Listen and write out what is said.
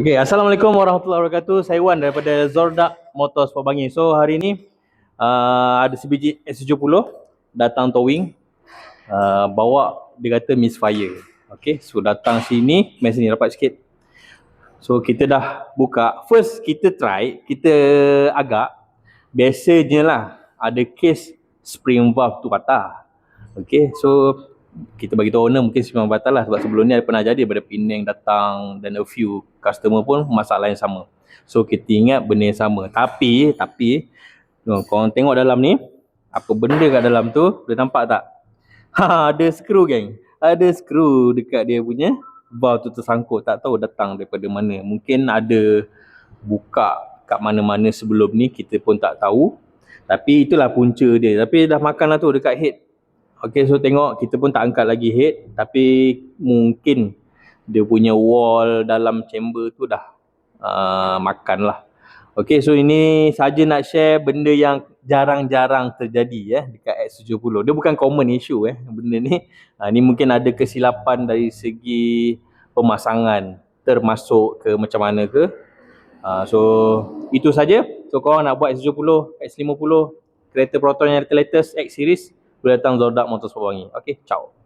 Okay, Assalamualaikum warahmatullahi wabarakatuh. Saya Wan daripada Zordak Motorsport Bangi. So, hari ni uh, ada sebiji S70 datang towing. Uh, bawa dia kata misfire. Okay, so datang sini, main sini rapat sikit. So, kita dah buka. First, kita try, kita agak. Biasanya lah, ada case spring valve tu patah. Okay, so kita bagi tahu owner mungkin memang batal lah sebab sebelum ni ada pernah jadi daripada Penang datang dan a few customer pun masalah yang sama. So kita ingat benda yang sama. Tapi, tapi no, korang tengok dalam ni, apa benda kat dalam tu, boleh nampak tak? Ha, ada skru geng. Ada skru dekat dia punya valve tu tersangkut. Tak tahu datang daripada mana. Mungkin ada buka kat mana-mana sebelum ni, kita pun tak tahu. Tapi itulah punca dia. Tapi dah makan lah tu dekat head Okay, so tengok kita pun tak angkat lagi head tapi mungkin dia punya wall dalam chamber tu dah uh, makan lah. Okay, so ini saja nak share benda yang jarang-jarang terjadi eh dekat X70. Dia bukan common issue eh benda ni. Uh, ni mungkin ada kesilapan dari segi pemasangan termasuk ke macam mana ke. Uh, so itu saja. So korang nak buat X70, X50, kereta Proton yang latest X series boleh datang Zordak Motorsport Wangi. Okay, ciao.